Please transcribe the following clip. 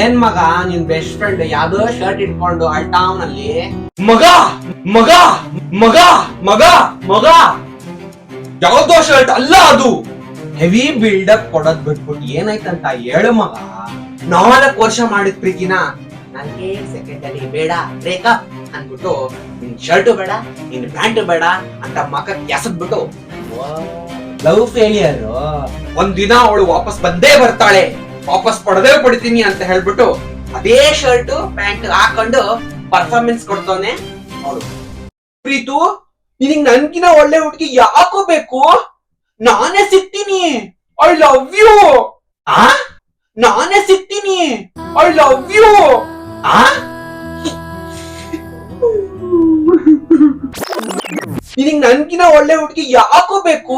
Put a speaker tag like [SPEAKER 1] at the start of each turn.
[SPEAKER 1] ಏನ್ ಮಗ? ನಿನ್ ಬೆಸ್ಟ್ ಫ್ರೆಂಡ್ ಯಾವ್ದೋ ಶರ್ಟ್ ಇಟ್ಕೊಂಡು ಅಲ್ಟಾವ್ನಲ್ಲಿ
[SPEAKER 2] ಮಗ! ಮಗ! ಮಗ! ಮಗ! ಮಗ! ಯಾವ್ದೋ ಶರ್ಟ್ ಅಲ್ಲ ಅದು!
[SPEAKER 1] ಹೆವಿ ಬಿಲ್ಡಪ್ ಕೊಡೋದ್ ಬಿಟ್ಬಿಟ್ಟು ಏನಾಯ್ತಂತ ಹೇಳು ಮಗ. ನಾಲ್ಕು ವರ್ಷ ಮಾಡಿದ ಪ್ರೀತಿನ ನನಗೆ ಸೆಕೆಂಡಲ್ಲಿ ಬೇಡ ಬ್ರೇಕಪ್ ಅಂದ್ಬಿಟ್ಟು ನಿನ್ ಶರ್ಟ್ ಬೇಡ ನಿನ್ ಪ್ಯಾಂಟ್ ಬೇಡ ಅಂತ ಮಗ ಕೆಸದ್ಬಿಟ್ಟು ಲವ್ ಫೇಲಿಯರ್ ಒಂದಿನ ಅವಳು ವಾಪಸ್ ಬಂದೇ ಬರ್ತಾಳೆ. ವಾಪಸ್ ಪಡೆದೇ ಪಡಿತೀನಿ ಅಂತ ಹೇಳ್ಬಿಟ್ಟು ಅದೇ ಶರ್ಟ್, ಪ್ಯಾಂಟ್ ಹಾಕೊಂಡು ಪರ್ಫಾರ್ಮೆನ್ಸ್ ಕೊಡ್ತಾನೆ ಅವಳು. ಪ್ರೀತು, ನಿನಗ್ ನನ್ಗಿನ ಒಳ್ಳೆ ಹುಡುಗಿ ಯಾಕೋ ಬೇಕು? ನಾನೇ ಸಿಗ್ತೀನಿ. ಐ ಲವ್ ಯು ಆ? ನಾನೇ ಸಿಗ್ತೀನಿ. ಐ ಲವ್ ಯು ಆ? ನಿನಗ್ ನನ್ಗಿನ ಒಳ್ಳೆ ಹುಡುಗಿ ಯಾಕೋ ಬೇಕು?